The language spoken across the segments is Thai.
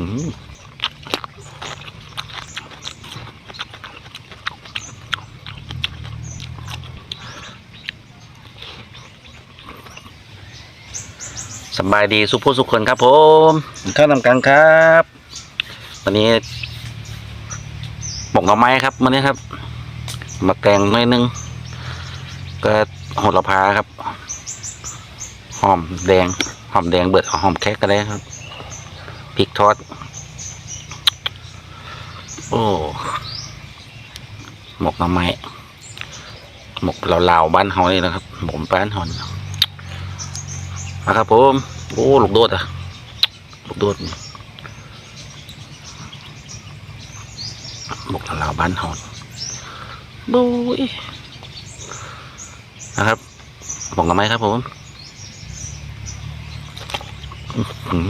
อืมสบายดีสุภุสุขคนครับผมกินข้าวนำกันครับ วันนี้หมกหน่อไม้ครับวันนี้ครับ มาแกงหน่อยนึง ก็โหระพาครับ หอมแดง หอมแดงเบิดหอมแคกก็ได้ครับพ ริกทอด โอ้หมกหน่อไม้หมกเหล่าๆบ้านเฮานี่นะครับหมกบ้านเฮานี่มาครับผมโอ้ลูกโดดอะลูกโดดนี่หมกเหล่าๆบ้านเฮาบุ้ยนะครับหมกหน่อไม้ครับผมอื้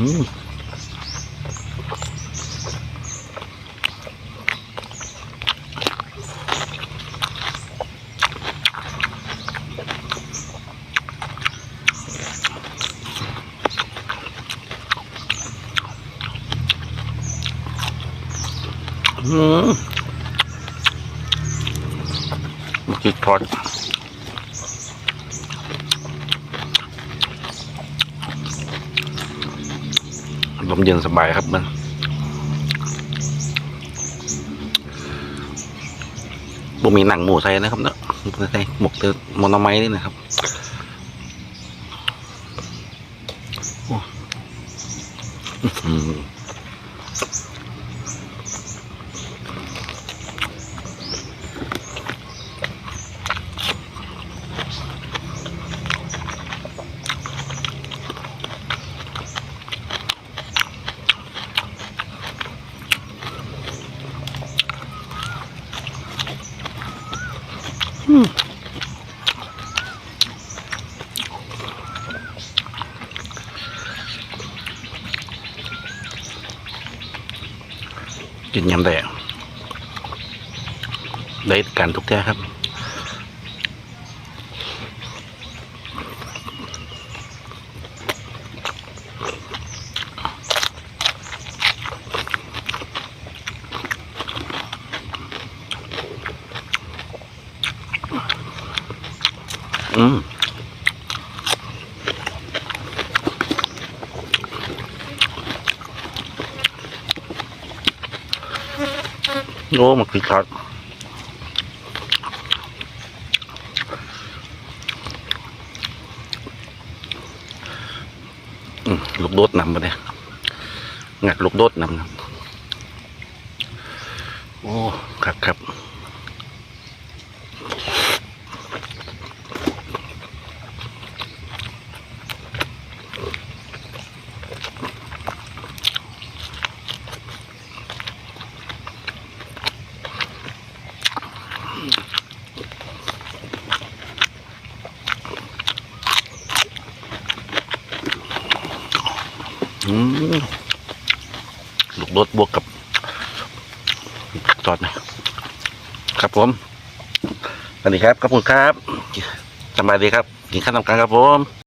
อหืออืมมันคือทอดลมเย็นสบายครับมันบ่มีหนังหมูใส่นะครับเนาะใส่หมกเตอมอนไม้นี่นะครับอ้อื้ อหือกินยำแต่ได้กันทุกแท้ครับ อืมโอ้มันคือคัดลูกโดดนำมาเนี่ยงัดลูกโดดนำนะโอ้ ครับครับ ลูกโดดบวกกับจอดนะครับผมสวัสดีครับขอบคุณครับสบายดีครับกินข้าวทำการครับผม